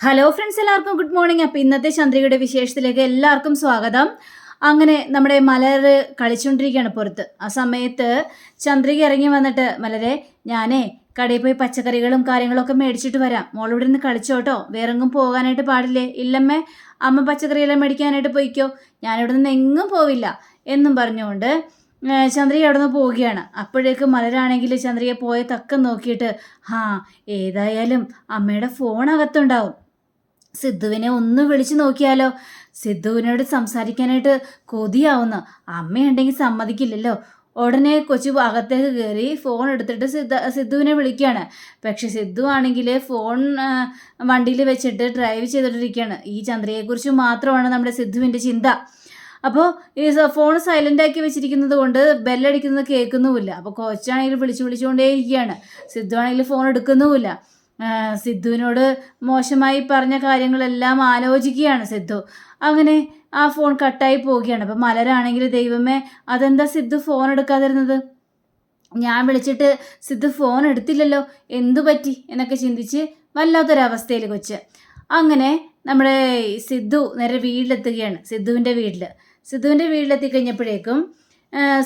Hello friends എല്ലാവർക്കും good morning അപ്പോൾ ഇന്നത്തെ ചന്ദ്രികയുടെ വിശേഷത്തിലേക്ക് എല്ലാവർക്കും സ്വാഗതം. അങ്ങനെ നമ്മുടെ മലർ കളിച്ചുകൊണ്ടിരിക്കുകയാണ് പുറത്ത്. ആ സമയത്ത് ചന്ദ്രിക ഇറങ്ങി വന്നിട്ട് മലരെ ഞാനേ കടയിൽ പോയി പച്ചക്കറികളും കാര്യങ്ങളൊക്കെ മേടിച്ചിട്ട് വരാം. മോളിവിടെ നിന്ന് കളിച്ചോട്ടോ വേറെങ്ങും പോകാനായിട്ട് പാടില്ലേ? ഇല്ലമ്മേ അമ്മ പച്ചക്കറിയെല്ലാം മേടിക്കാനായിട്ട് പോയിക്കോ. ഞാനിവിടെ നിന്ന് എങ്ങും പോവില്ല. എന്നും പറഞ്ഞുകൊണ്ട് ചന്ദ്രിക അവിടെ നിന്ന് പോവുകയാണ്. അപ്പോഴേക്ക് മലരാണെങ്കിൽ ചന്ദ്രിക പോയ തക്കം നോക്കിയിട്ട് ഹാ ഏതായാലും അമ്മയുടെ ഫോൺ അകത്തുണ്ടാവും. സിദ്ധുവിനെ ഒന്ന് വിളിച്ചു നോക്കിയാലോ? സിദ്ധുവിനോട് സംസാരിക്കാനായിട്ട് കൊതിയാവുന്നു. അമ്മയുണ്ടെങ്കിൽ സമ്മതിക്കില്ലല്ലോ. ഉടനെ കൊച്ചു അകത്തേക്ക് കയറി ഫോൺ എടുത്തിട്ട് സിദ്ധ സിദ്ധുവിനെ വിളിക്കുകയാണ്. പക്ഷെ സിദ്ധു ആണെങ്കിൽ ഫോൺ വണ്ടിയിൽ വെച്ചിട്ട് ഡ്രൈവ് ചെയ്തിട്ടിരിക്കുകയാണ് ഈ ചന്ദ്രയെക്കുറിച്ച് മാത്രമാണ് നമ്മുടെ സിദ്ധുവിന്റെ ചിന്ത. അപ്പോൾ ഈ ഫോൺ സൈലന്റ് ആക്കി വെച്ചിരിക്കുന്നത് കൊണ്ട് ബെല്ലടിക്കുന്നത് കേൾക്കുന്നുമില്ല. അപ്പോൾ കൊച്ചാണെങ്കിൽ വിളിച്ചു വിളിച്ചുകൊണ്ടേയിരിക്കുകയാണ്. സിദ്ധു ആണെങ്കിൽ ഫോൺ എടുക്കുന്നുമില്ല. സിദ്ധുവിനോട് മോശമായി പറഞ്ഞ കാര്യങ്ങളെല്ലാം ആലോചിക്കുകയാണ് സിദ്ധു. അങ്ങനെ ആ ഫോൺ കട്ടായി പോവുകയാണ്. അപ്പം മലരാണെങ്കിൽ ദൈവമേ അതെന്താ സിദ്ധു ഫോൺ എടുക്കാതിരുന്നത്? ഞാൻ വിളിച്ചിട്ട് സിദ്ധു ഫോൺ എടുത്തില്ലല്ലോ എന്തു പറ്റി എന്നൊക്കെ ചിന്തിച്ച് വല്ലാത്തൊരവസ്ഥയിൽ കൊച്ച്. അങ്ങനെ നമ്മുടെ സിദ്ധു നേരെ വീട്ടിലെത്തുകയാണ് സിദ്ധുവിന്റെ വീട്ടിൽ സിദ്ധുവിന്റെ വീട്ടിലെത്തി കഴിഞ്ഞപ്പോഴേക്കും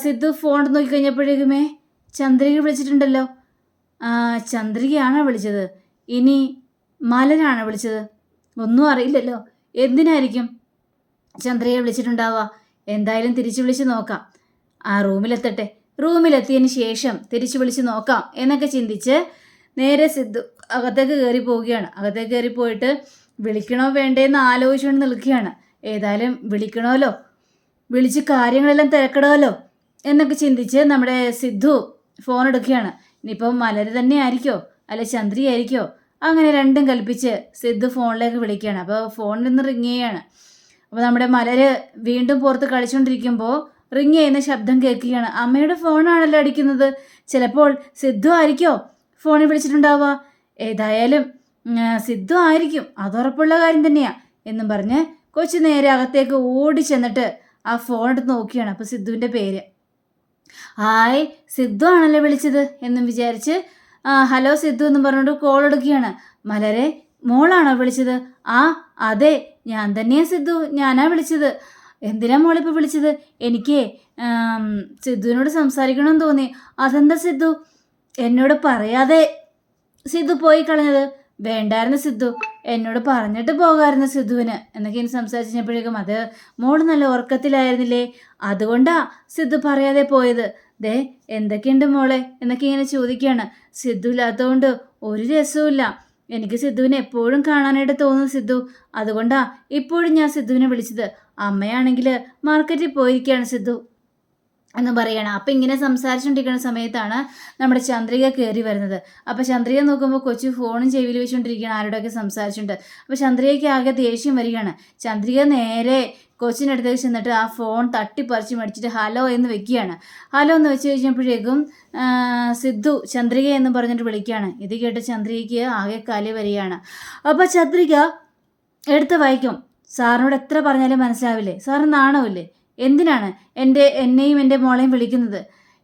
സിദ്ധു ഫോൺ നോക്കി കഴിഞ്ഞപ്പോഴേക്കുമേ ചന്ദ്രിക വിളിച്ചിട്ടുണ്ടല്ലോ ചന്ദ്രികയാണോ വിളിച്ചത്? ഇനി മലരാണ് വിളിച്ചത്? ഒന്നും അറിയില്ലല്ലോ. എന്തിനായിരിക്കും? ചന്ദ്രയെ വിളിച്ചിട്ടുണ്ടാവുക. എന്തായാലും തിരിച്ചു വിളിച്ച് നോക്കാം. ആ റൂമിലെത്തട്ടെ. റൂമിലെത്തിയതിന് ശേഷം തിരിച്ചു വിളിച്ച് നോക്കാം എന്നൊക്കെ ചിന്തിച്ച് നേരെ സിദ്ധു അകത്തേക്ക് കയറി പോവുകയാണ്. അകത്തേക്ക് കയറി പോയിട്ട് വിളിക്കണോ വേണ്ടേന്ന് ആലോചിച്ചുകൊണ്ട് നിൽക്കുകയാണ്. ഏതായാലും വിളിക്കണമല്ലോ. വിളിച്ച് കാര്യങ്ങളെല്ലാം തിരക്കണമല്ലോ എന്നൊക്കെ ചിന്തിച്ച് നമ്മുടെ സിദ്ധു ഫോൺ എടുക്കുകയാണ്. ഇനിയിപ്പോൾ മലര് തന്നെ ആയിരിക്കോ അല്ല ചന്ദ്രിയായിരിക്കോ? അങ്ങനെ രണ്ടും കൽപ്പിച്ച് സിദ്ധു ഫോണിലേക്ക് വിളിക്കുകയാണ്. അപ്പോൾ ഫോണിൽ നിന്ന് റിങ് ചെയ്യാണ്. അപ്പോൾ നമ്മുടെ മലര് വീണ്ടും പുറത്ത് കളിച്ചുകൊണ്ടിരിക്കുമ്പോൾ റിങ് ചെയ്യുന്ന ശബ്ദം കേൾക്കുകയാണ്. അമ്മയുടെ ഫോണാണല്ലോ അടിക്കുന്നത്. ചിലപ്പോൾ സിദ്ധു ആയിരിക്കോ ഫോണിൽ വിളിച്ചിട്ടുണ്ടാവുക? ഏതായാലും സിദ്ധു ആയിരിക്കും. അതുറപ്പുള്ള കാര്യം തന്നെയാണ് എന്നും പറഞ്ഞ് കൊച്ചു നേരെ അകത്തേക്ക് ഓടി ചെന്നിട്ട് ആ ഫോൺ എടുത്ത് നോക്കിയാണ്. അപ്പോൾ സിദ്ധുവിന്റെ പേര്. ഹായ് സിദ്ധു ആണല്ലോ വിളിച്ചത്? എന്നും വിചാരിച്ച് ഹലോ സിദ്ധു എന്ന് പറഞ്ഞുകൊണ്ട് കോൾ എടുക്കുകയാണ്. മലരെ മോളാണോ വിളിച്ചത്? ആ അതെ ഞാൻ തന്നെയാ സിദ്ധു ഞാനാ വിളിച്ചത്. എന്തിനാ മോളിപ്പോൾ വിളിച്ചത്? എനിക്ക് സിദ്ധുവിനോട് സംസാരിക്കണമെന്ന് തോന്നി. അതെന്താ സിദ്ധു? എന്നോട് പറയാതെ സിദ്ധു പോയി കളഞ്ഞത്? വേണ്ടായിരുന്നു സിദ്ധു. എന്നോട് പറഞ്ഞിട്ട് പോകാമായിരുന്നു സിദ്ധുവിന്. എന്നൊക്കെ ഇനി സംസാരിച്ച് കഴിഞ്ഞപ്പോഴേക്കും അത് മോൾ നല്ല ഉറക്കത്തിലായിരുന്നില്ലേ? അതുകൊണ്ടാ സിദ്ധു പറയാതെ പോയത്. ദേ എന്തൊക്കെയുണ്ട് മോളെ? എന്നൊക്കെ ഇങ്ങനെ ചോദിക്കുകയാണ് സിദ്ധു ഇല്ലാത്തതുകൊണ്ട് ഒരു രസവുമില്ല. എനിക്ക് സിദ്ധുവിനെ എപ്പോഴും കാണാനായിട്ട് തോന്നും സിദ്ധു. അതുകൊണ്ടാ ഇപ്പോഴും ഞാൻ സിദ്ധുവിനെ വിളിച്ചത്. അമ്മയാണെങ്കിൽ മാർക്കറ്റിൽ പോയിരിക്കുകയാണ് സിദ്ധു. എന്ന് പറയണം. അപ്പം ഇങ്ങനെ സംസാരിച്ചുകൊണ്ടിരിക്കുന്ന സമയത്താണ് നമ്മുടെ ചന്ദ്രിക കയറി വരുന്നത്. അപ്പോൾ ചന്ദ്രിക നോക്കുമ്പോൾ കൊച്ചു ഫോണും ചെവിയിൽ വെച്ചുകൊണ്ടിരിക്കുകയാണ്. ആരോടൊക്കെ സംസാരിച്ചിട്ടുണ്ട്. അപ്പോൾ ചന്ദ്രികയ്ക്ക് ആകെ ദേഷ്യം വരികയാണ്. ചന്ദ്രിക നേരെ കൊച്ചിന്റെ അടുത്തേക്ക് ചെന്നിട്ട് ആ ഫോൺ തട്ടിപ്പറിച്ച് മേടിച്ചിട്ട് ഹലോ എന്ന് വെക്കുകയാണ്. ഹലോ എന്ന് വെച്ച് കഴിഞ്ഞപ്പോഴേക്കും സിദ്ധു ചന്ദ്രിക എന്ന് പറഞ്ഞിട്ട് വിളിക്കുകയാണ്. ഇത് കേട്ട് ചന്ദ്രികയ്ക്ക് ആകെ കലി വരികയാണ്. അപ്പോൾ ചന്ദ്രിക എടുത്ത് വായിക്കും. സാറിനോട് എത്ര പറഞ്ഞാലും മനസ്സിലാവില്ലേ? സാറ് നാണമില്ലേ? എന്തിനാണ് എന്റെ എന്നെയും എന്റെ മോളെയും വിളിക്കുന്നത്?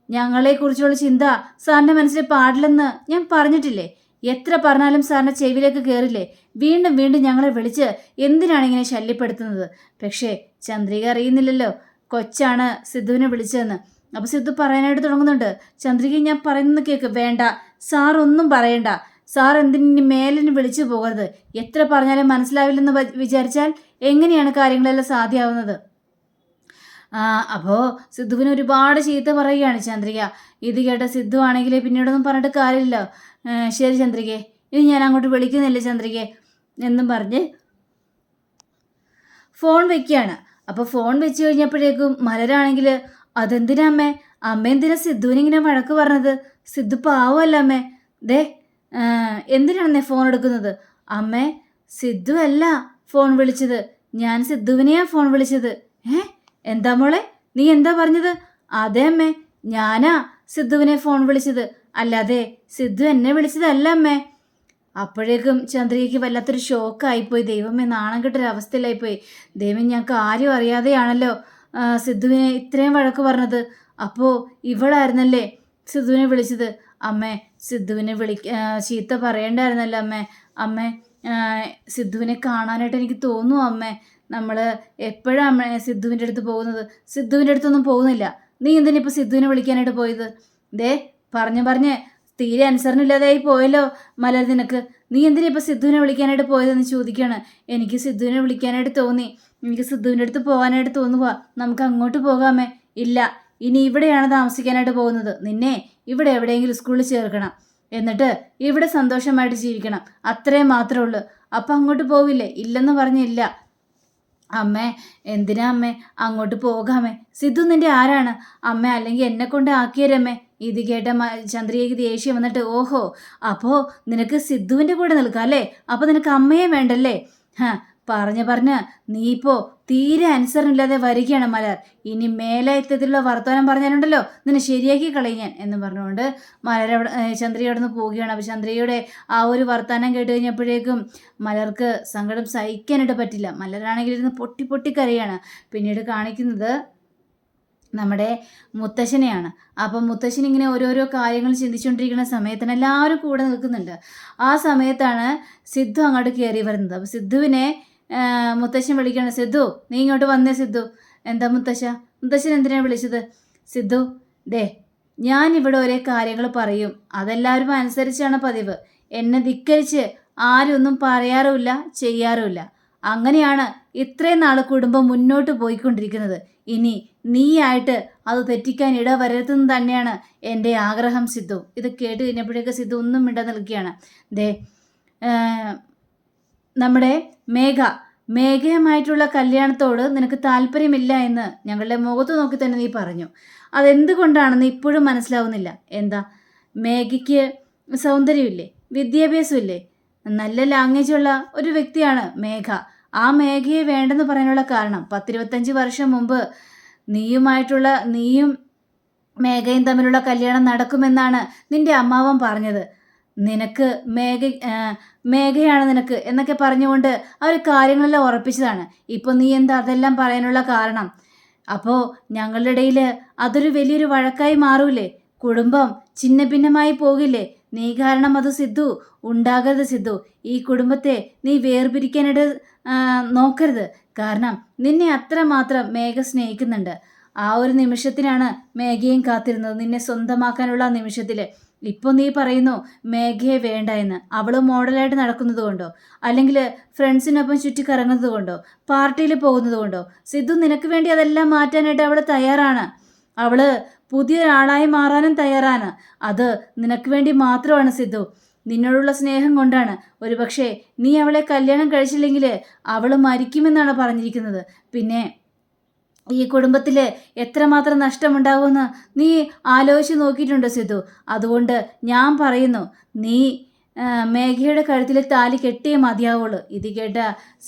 ഞങ്ങളെക്കുറിച്ചുള്ള ചിന്ത സാറിന്റെ മനസ്സിൽ പാടില്ലെന്ന് ഞാൻ പറഞ്ഞിട്ടില്ലേ? എത്ര പറഞ്ഞാലും സാറിന്റെ ചെവിയിലേക്ക് കയറില്ലേ വീണ്ടും വീണ്ടും ഞങ്ങളെ വിളിച്ച് എന്തിനാണ് ഇങ്ങനെ ശല്യപ്പെടുത്തുന്നത്? പക്ഷേ ചന്ദ്രിക അറിയുന്നില്ലല്ലോ. കൊച്ചാണ് സിദ്ധുവിനെ വിളിച്ചതെന്ന്. അപ്പോൾ സിദ്ധു പറയാനായിട്ട് തുടങ്ങുന്നുണ്ട്. ചന്ദ്രിക ഞാൻ പറയുന്നത് കേൾക്ക് വേണ്ട. സാർ ഒന്നും പറയണ്ട. സാർ എന്തിനു മേലിന് വിളിച്ചു പോകരുത്. എത്ര പറഞ്ഞാലും മനസ്സിലാവില്ലെന്ന് വിചാരിച്ചാൽ എങ്ങനെയാണ് കാര്യങ്ങളെല്ലാം സാധ്യമാവുന്നത് അപ്പോൾ സിദ്ധുവിന് ഒരുപാട് ചീത്ത പറയുകയാണ് ചന്ദ്രിക. ഇത് കേട്ട സിദ്ധു ആണെങ്കിൽ പിന്നീടൊന്നും പറഞ്ഞിട്ട് കാര്യമില്ല ശരി ചന്ദ്രികെ. ഇനി ഞാൻ അങ്ങോട്ട് വിളിക്കുന്നില്ല ചന്ദ്രികെ. എന്നും പറഞ്ഞ് ഫോൺ വെക്കുകയാണ്. അപ്പോൾ ഫോൺ വെച്ച് കഴിഞ്ഞപ്പോഴേക്കും മലരാണെങ്കിൽ അതെന്തിനാ അമ്മേ? അമ്മ എന്തിനാ സിദ്ധുവിനിങ്ങനെ വഴക്ക് പറഞ്ഞത്? സിദ്ധു പാവമല്ല അമ്മേ. ദേ എന്തിനാണെന്നേ ഫോൺ എടുക്കുന്നത്? അമ്മേ സിദ്ധു അല്ല ഫോൺ വിളിച്ചത്. ഞാൻ സിദ്ധുവിനെയാ ഫോൺ വിളിച്ചത്. ഏ? എന്താ മോളെ? നീ എന്താ പറഞ്ഞത്? അതെ അമ്മേ ഞാനാ സിദ്ധുവിനെ ഫോൺ വിളിച്ചത്. അല്ലാതെ സിദ്ധു എന്നെ വിളിച്ചതല്ല അമ്മേ. അപ്പോഴേക്കും ചന്ദ്രികയ്ക്ക് വല്ലാത്തൊരു ഷോക്കായിപ്പോയി ദൈവമേ നാണം കെട്ടൊരവസ്ഥയിലായിപ്പോയി ദൈവം ഞങ്ങൾക്ക് ആരും അറിയാതെയാണല്ലോ സിദ്ധുവിനെ ഇത്രയും വഴക്ക് പറഞ്ഞത്. അപ്പോൾ ഇവളായിരുന്നല്ലേ സിദ്ധുവിനെ വിളിച്ചത്? അമ്മേ സിദ്ധുവിനെ വിളി ചീത്ത പറയണ്ടായിരുന്നല്ലോ അമ്മേ. അമ്മേ സിദ്ധുവിനെ കാണാനായിട്ട് എനിക്ക് തോന്നുന്നു അമ്മേ. നമ്മൾ എപ്പോഴാണ് സിദ്ധുവിന്റെ അടുത്ത് പോകുന്നത്? സിദ്ധുവിന്റെ അടുത്തൊന്നും പോകുന്നില്ല. നീ എന്തിനാ ഇപ്പോൾ സിദ്ധുവിനെ വിളിക്കാനായിട്ട് പോയത്? ദേ പറഞ്ഞു പറഞ്ഞ് തീരെ അനുസരണമില്ലാതായി പോയല്ലോ മലർ നിനക്ക്. നീ എന്തിനാ ഇപ്പോൾ സിദ്ധുവിനെ വിളിക്കാനായിട്ട് പോയതെന്ന് ചോദിക്കുകയാണ് എനിക്ക് സിദ്ധുവിനെ വിളിക്കാനായിട്ട് തോന്നി. എനിക്ക് സിദ്ധുവിന്റെ അടുത്ത് പോകാനായിട്ട് തോന്നുക നമുക്ക് അങ്ങോട്ട് പോകാമേ ഇല്ല ഇനി ഇവിടെയാണ് താമസിക്കാനായിട്ട് പോകുന്നത്. നിന്നെ ഇവിടെ എവിടെയെങ്കിലും സ്കൂളിൽ ചേർക്കണം. എന്നിട്ട് ഇവിടെ സന്തോഷമായിട്ട് ജീവിക്കണം. അത്രേ മാത്രമേ ഉള്ളൂ. അപ്പം അങ്ങോട്ട് പോവില്ലേ? ഇല്ലെന്ന് പറഞ്ഞില്ല അമ്മേ എന്തിനാ അമ്മേ? അങ്ങോട്ട് പോകാമേ സിദ്ധു നിന്റെ ആരാണ്? അമ്മ അല്ലെങ്കിൽ എന്നെ കൊണ്ട് ആക്കിയരമ്മേ. ഇത് കേട്ട ചന്ദ്രികയ്ക്ക് ദേഷ്യം വന്നിട്ട് ഓഹോ അപ്പോ നിനക്ക് സിദ്ധുവിന്റെ കൂടെ നിൽക്കാം അല്ലേ? അപ്പോൾ നിനക്ക് അമ്മയെ വേണ്ടല്ലേ? പറഞ്ഞ് പറഞ്ഞ് നീ ഇപ്പോൾ തീരെ അനുസരണമില്ലാതെ വരികയാണ് മലർ. ഇനി മേലെ വർത്തമാനം പറഞ്ഞാലുണ്ടല്ലോ നിന്നെ ശരിയാക്കി കളയും ഞാൻ എന്ന് പറഞ്ഞുകൊണ്ട് മലർ അവിടെ അവിടെ നിന്ന് പോവുകയാണ്. അപ്പോൾ ചന്ദ്രയുടെ ആ ഒരു വർത്തമാനം കേട്ട് കഴിഞ്ഞപ്പോഴേക്കും മലർക്ക് സങ്കടം സഹിക്കാനായിട്ട് പറ്റില്ല. മലരാണെങ്കിൽ ഇരുന്ന് പൊട്ടി പൊട്ടി കരയാണ്. പിന്നീട് കാണിക്കുന്നത് നമ്മുടെ മുത്തശ്ശനെയാണ്. അപ്പം മുത്തശ്ശൻ ഇങ്ങനെ ഓരോരോ കാര്യങ്ങൾ ചിന്തിച്ചുകൊണ്ടിരിക്കുന്ന സമയത്തിന് എല്ലാവരും കൂടെ നിൽക്കുന്നുണ്ട്. ആ സമയത്താണ് സിദ്ധു അങ്ങോട്ട് കയറി വരുന്നത്. അപ്പോൾ സിദ്ധുവിനെ മുത്തശ്ശൻ വിളിക്കണം സിദ്ധു നീ ഇങ്ങോട്ട് വന്നേ സിദ്ധു. എന്താ മുത്തശ്ശ? മുത്തശ്ശൻ എന്തിനാണ് വിളിച്ചത്? സിദ്ധു ദേ ഞാൻ ഇവിടെ ഒരേ കാര്യങ്ങൾ പറയും. അതെല്ലാവരും അനുസരിച്ചാണ് പതിവ്. എന്നെ ധിക്കരിച്ച് ആരും ഒന്നും പറയാറുമില്ല ചെയ്യാറുമില്ല. അങ്ങനെയാണ് ഇത്രയും നാൾ കുടുംബം മുന്നോട്ട് പോയിക്കൊണ്ടിരിക്കുന്നത്. ഇനി നീയായിട്ട് അത് തെറ്റിക്കാൻ ഇടവരരുതെന്ന് തന്നെയാണ് എന്റെ ആഗ്രഹം സിദ്ധു. ഇത് കേട്ട് കഴിഞ്ഞപ്പോഴേക്ക് സിദ്ധു ഒന്നും മിണ്ട ദേ നമ്മുടെ മേഘ. മേഘയുമായിട്ടുള്ള കല്യാണത്തോട് നിനക്ക് താല്പര്യമില്ല എന്ന് ഞങ്ങളുടെ മുഖത്ത് നോക്കി തന്നെ നീ പറഞ്ഞു. അതെന്തുകൊണ്ടാണെന്ന് ഇപ്പോഴും മനസ്സിലാവുന്നില്ല. എന്താ? മേഘയ്ക്ക് സൗന്ദര്യമില്ലേ? വിദ്യാഭ്യാസമില്ലേ? നല്ല ലാംഗ്വേജ് ഉള്ള ഒരു വ്യക്തിയാണ് മേഘ. ആ മേഘയെ വേണ്ടെന്ന് പറയാനുള്ള കാരണം പത്തിരുപത്തഞ്ച് വർഷം മുമ്പ് നീയുമായിട്ടുള്ള നീയും മേഘയും തമ്മിലുള്ള കല്യാണം നടക്കുമെന്നാണ് നിന്റെ അമ്മാവൻ പറഞ്ഞത്. നിനക്ക് മേഘ മേഘയാണ് നിനക്ക് എന്നൊക്കെ പറഞ്ഞുകൊണ്ട് അവർ കാര്യങ്ങളെല്ലാം ഉറപ്പിച്ചതാണ്. ഇപ്പോൾ നീ എന്താ അതെല്ലാം പറയാനുള്ള കാരണം? അപ്പോൾ ഞങ്ങളുടെ ഇടയിൽ അതൊരു വലിയൊരു വഴക്കായി മാറൂലേ? കുടുംബം ചിന്ന ഭിന്നമായി പോകില്ലേ? നീ കാരണം അത് സിദ്ധു ഉണ്ടാകരുത് സിദ്ധു. ഈ കുടുംബത്തെ നീ വേർപിരിക്കാനായിട്ട് നോക്കരുത്. കാരണം നിന്നെ അത്രമാത്രം മേഘ സ്നേഹിക്കുന്നുണ്ട്. ആ ഒരു നിമിഷത്തിനാണ് മേഘയും കാത്തിരുന്നത്. നിന്നെ സ്വന്തമാക്കാനുള്ള നിമിഷത്തിൽ ഇപ്പോൾ നീ പറയുന്നു മേഘയെ വേണ്ട എന്ന്. അവൾ മോഡലായിട്ട് നടക്കുന്നത് കൊണ്ടോ? അല്ലെങ്കിൽ ഫ്രണ്ട്സിനൊപ്പം ചുറ്റി കറങ്ങുന്നത് കൊണ്ടോ? പാർട്ടിയിൽ പോകുന്നത് കൊണ്ടോ? സിദ്ധു നിനക്ക് വേണ്ടി അതെല്ലാം മാറ്റാനായിട്ട് അവൾ തയ്യാറാണ്. അവൾ പുതിയൊരാളായി മാറാനും തയ്യാറാണ്. അത് നിനക്ക് വേണ്ടി മാത്രമാണ് സിദ്ധു. നിന്നോടുള്ള സ്നേഹം കൊണ്ടാണ്. ഒരുപക്ഷെ നീ അവളെ കല്യാണം കഴിച്ചില്ലെങ്കിൽ അവൾ മരിക്കുമെന്നാണ് പറഞ്ഞിരിക്കുന്നത്. പിന്നെ ഈ കുടുംബത്തിൽ എത്രമാത്രം നഷ്ടമുണ്ടാകുമെന്ന് നീ ആലോചിച്ച് നോക്കിയിട്ടുണ്ടോ സിദ്ധു. അതുകൊണ്ട് ഞാൻ പറയുന്നു നീ മേഘയുടെ കഴുത്തിൽ താലി കെട്ടിയേ മതിയാവുള്ളൂ. ഇത് കേട്ട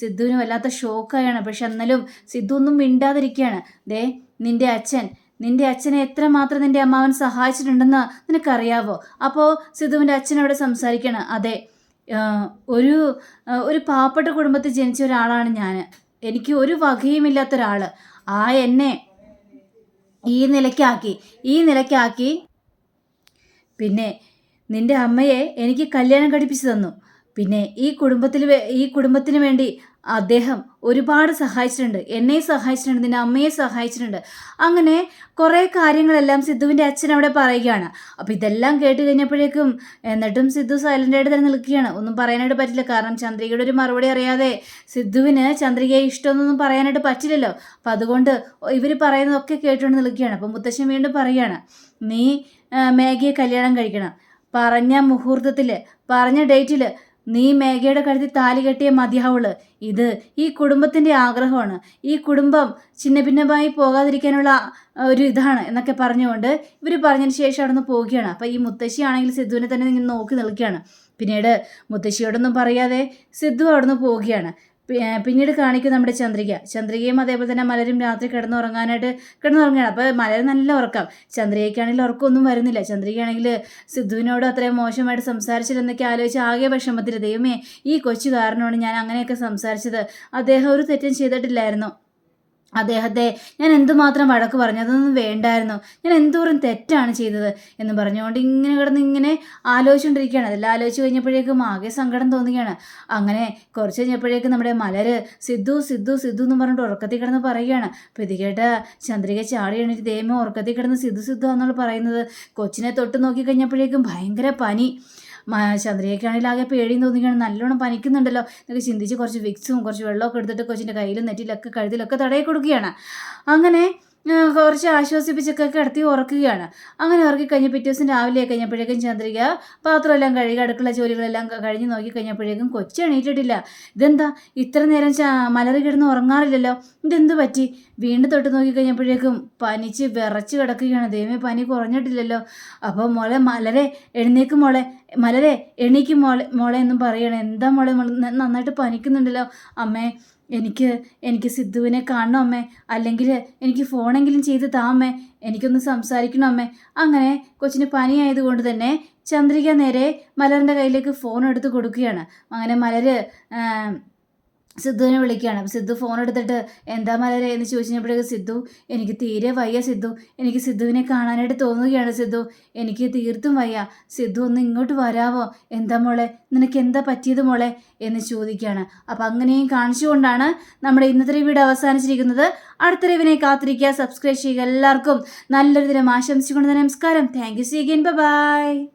സിദ്ധുവിന് വല്ലാത്ത ഷോക്കായാണ്. പക്ഷെ എന്നാലും സിദ്ധു ഒന്നും മിണ്ടാതിരിക്കുകയാണ്. ദേ നിന്റെ അച്ഛൻ നിന്റെ അച്ഛനെ എത്രമാത്രം നിന്റെ അമ്മാവൻ സഹായിച്ചിട്ടുണ്ടെന്ന് നിനക്കറിയാവോ? അപ്പോൾ സിദ്ധുവിന്റെ അച്ഛൻ അവിടെ സംസാരിക്കണം അതെ ഒരു ഒരു പാവപ്പെട്ട കുടുംബത്തിൽ ജനിച്ച ഒരാളാണ് ഞാൻ എനിക്ക് ഒരു വകയുമില്ലാത്ത ഒരാൾ ആ എന്നെ ഈ നിലയ്ക്കാക്കി ഈ നിലയ്ക്കാക്കി. പിന്നെ നിന്റെ അമ്മയെ എനിക്ക് കല്യാണം കഴിപ്പിച്ചു തന്നു. പിന്നെ ഈ കുടുംബത്തിൽ ഈ കുടുംബത്തിന് വേണ്ടി അദ്ദേഹം ഒരുപാട് സഹായിച്ചിട്ടുണ്ട്. എന്നെ സഹായിച്ചിട്ടുണ്ട് നിന്റെ അമ്മയെ സഹായിച്ചിട്ടുണ്ട്. അങ്ങനെ കുറേ കാര്യങ്ങളെല്ലാം സിദ്ധുവിന്റെ അച്ഛൻ അവിടെ പറയുകയാണ്. അപ്പോൾ ഇതെല്ലാം കേട്ട് കഴിഞ്ഞപ്പോഴേക്കും എന്നിട്ടും സിദ്ധു സൈലന്റായിട്ട് തന്നെ നിൽക്കുകയാണ്. ഒന്നും പറയാനായിട്ട് പറ്റില്ല. കാരണം ചന്ദ്രികയുടെ ഒരു മറുപടി അറിയാതെ സിദ്ധുവിന് ചന്ദ്രികയെ ഇഷ്ടമൊന്നും പറയാനായിട്ട് പറ്റില്ലല്ലോ. അപ്പം അതുകൊണ്ട് ഇവർ പറയുന്നതൊക്കെ കേട്ടുകൊണ്ട് നിൽക്കുകയാണ്. അപ്പം മുത്തശ്ശൻ വീണ്ടും പറയുകയാണ് നീ മേഘയെ കല്യാണം കഴിക്കണം. പറഞ്ഞ മുഹൂർത്തത്തിൽ പറഞ്ഞ ഡേറ്റിൽ നീ മേഘയുടെ കഴുത്തിൽ താലി കെട്ടിയ മതിയാവുൾ ഇത് ഈ കുടുംബത്തിന്റെ ആഗ്രഹമാണ്. ഈ കുടുംബം ചിന്ന ഭിന്നമായി പോകാതിരിക്കാനുള്ള ഒരു ഇതാണ് എന്നൊക്കെ പറഞ്ഞുകൊണ്ട് ഇവർ പറഞ്ഞതിന് ശേഷം അവിടെ നിന്ന് പോവുകയാണ്. അപ്പോൾ ഈ മുത്തശ്ശിയാണെങ്കിൽ സിദ്ധുവിനെ തന്നെ നോക്കി നിൽക്കുകയാണ്. പിന്നീട് മുത്തശ്ശിയോടൊന്നും പറയാതെ സിദ്ധു അവിടെ നിന്ന് പോവുകയാണ്. പിന്നീട് കാണിക്കും നമ്മുടെ ചന്ദ്രിക. ചന്ദ്രികയും അതേപോലെ തന്നെ മലരും രാത്രി കിടന്നുറങ്ങാനായിട്ട് കിടന്നുറങ്ങുകയാണ്. അപ്പോൾ മലർ നല്ല ഉറക്കം. ചന്ദ്രികയ്ക്കാണെങ്കിൽ ഉറക്കമൊന്നും വരുന്നില്ല. ചന്ദ്രികയാണെങ്കിൽ സിദ്ധുവിനോട് അത്രയും മോശമായിട്ട് സംസാരിച്ചില്ലെന്നൊക്കെ ആലോചിച്ച് ആകെ വിഷമത്തിൽ ദൈവമേ ഈ കൊച്ചു കാരണമാണ് ഞാൻ അങ്ങനെയൊക്കെ സംസാരിച്ചത്. അദ്ദേഹം ഒരു തെറ്റും ചെയ്തിട്ടില്ലായിരുന്നു. അദ്ദേഹത്തെ ഞാൻ എന്തുമാത്രം വഴക്ക് പറഞ്ഞു അതൊന്നും വേണ്ടായിരുന്നു. ഞാൻ എന്തോരം തെറ്റാണ് ചെയ്തത് എന്ന് പറഞ്ഞുകൊണ്ട് ഇങ്ങനെ കിടന്ന് ഇങ്ങനെ ആലോചിച്ചുകൊണ്ടിരിക്കുകയാണ്. അതെല്ലാം ആലോചിച്ച് കഴിഞ്ഞപ്പോഴേക്കും ആകെ സങ്കടം തോന്നുകയാണ്. അങ്ങനെ കുറച്ച് കഴിഞ്ഞപ്പോഴേക്കും നമ്മുടെ മലര് സിദ്ധു സിദ്ധു സിദ്ധു എന്ന് പറഞ്ഞിട്ട് ഉറക്കത്തിൽ കിടന്ന് പറയുകയാണ്. അപ്പോൾ ഇത് കേട്ട ചന്ദ്രിക ചാടി എണീറ്റ് ദൈവം ഉറക്കത്തിൽ കിടന്ന് സിദ്ധു സിദ്ധു എന്നുള്ള പറയുന്നത്. കൊച്ചിനെ തൊട്ട് നോക്കി കഴിഞ്ഞപ്പോഴേക്കും ഭയങ്കര പനി. ചന്ദ്രയ്ക്കാണെങ്കിൽ ആകെ പേടിയും തോന്നിക്കാണ് നല്ലോണം പനിക്കുന്നുണ്ടല്ലോ. എന്നൊക്കെ ചിന്തിച്ച് കുറച്ച് വിക്സും കുറച്ച് വെള്ളമൊക്കെ എടുത്തിട്ട് കൊച്ചിന്റെ കയ്യിലും നെറ്റിലൊക്കെ കഴുതിലൊക്കെ തടയി കൊടുക്കുകയാണ്. അങ്ങനെ കുറച്ച് ആശ്വസിപ്പിച്ചൊക്കെ കിടത്തി ഉറക്കുകയാണ്. അങ്ങനെ ഉറക്കി കഴിഞ്ഞ് പിറ്റേ ദിവസം രാവിലെ കഴിഞ്ഞപ്പോഴേക്കും ചന്ദ്രിക പാത്രമെല്ലാം കഴുകി അടുക്കള ജോലികളെല്ലാം കഴിഞ്ഞ് നോക്കി കഴിഞ്ഞപ്പോഴേക്കും കൊച്ചു എണീറ്റിട്ടില്ല. ഇതെന്താ? ഇത്ര നേരം മലറി കിടന്ന് ഉറങ്ങാറില്ലല്ലോ. ഇതെന്ത് പറ്റി? വീണ്ടും തൊട്ട് നോക്കി കഴിഞ്ഞപ്പോഴേക്കും പനിച്ച് വിറച്ച് കിടക്കുകയാണ്. ദൈവമേ പനി കുറഞ്ഞിട്ടില്ലല്ലോ. അപ്പോൾ മോളെ മലരെ എഴുന്നേക്ക് മോളെ. മലരെ എണീക്ക് മോളെ മോളെ എന്നും പറയണം. എന്താ മോൾ നന്നായിട്ട് പനിക്കുന്നുണ്ടല്ലോ. അമ്മേ എനിക്ക് എനിക്ക് സിദ്ധുവിനെ കാണണം അമ്മേ. അല്ലെങ്കിൽ എനിക്ക് ഫോണെങ്കിലും ചെയ്ത് താ അമ്മേ. എനിക്കൊന്ന് സംസാരിക്കണം അമ്മേ. അങ്ങനെ കൊച്ചിന് പനിയായതുകൊണ്ട് തന്നെ ചന്ദ്രിക നേരെ മലറിന്റെ കയ്യിലേക്ക് ഫോൺ എടുത്ത് കൊടുക്കുകയാണ്. അങ്ങനെ മലര് സിദ്ധുവിനെ വിളിക്കുകയാണ്. അപ്പോൾ സിദ്ധു ഫോൺ എടുത്തിട്ട് എന്താ മലരെ? എന്ന് ചോദിച്ചപ്പോഴേക്ക് സിദ്ധു എനിക്ക് തീരെ വയ്യ സിദ്ധു. എനിക്ക് സിദ്ധുവിനെ കാണാനായിട്ട് തോന്നുകയാണ് സിദ്ധു. എനിക്ക് തീർത്തും വയ്യ. സിദ്ധു ഒന്ന് ഇങ്ങോട്ട് വരാവോ? എന്താ മോളെ? നിനക്ക് എന്താ പറ്റിയത് മോളെ? എന്ന് ചോദിക്കുകയാണ്. അപ്പം അങ്ങനെയും കാണിച്ചുകൊണ്ടാണ് നമ്മുടെ ഇന്നത്തെ വീഡിയോ അവസാനിച്ചിരിക്കുന്നത്. അടുത്ത റിവിനെ കാത്തിരിക്കുക. സബ്സ്ക്രൈബ് ചെയ്യുക എല്ലാവർക്കും. നല്ലൊരു ദിനം ആശംസിച്ചുകൊണ്ട് നമസ്കാരം. Thank you see again bye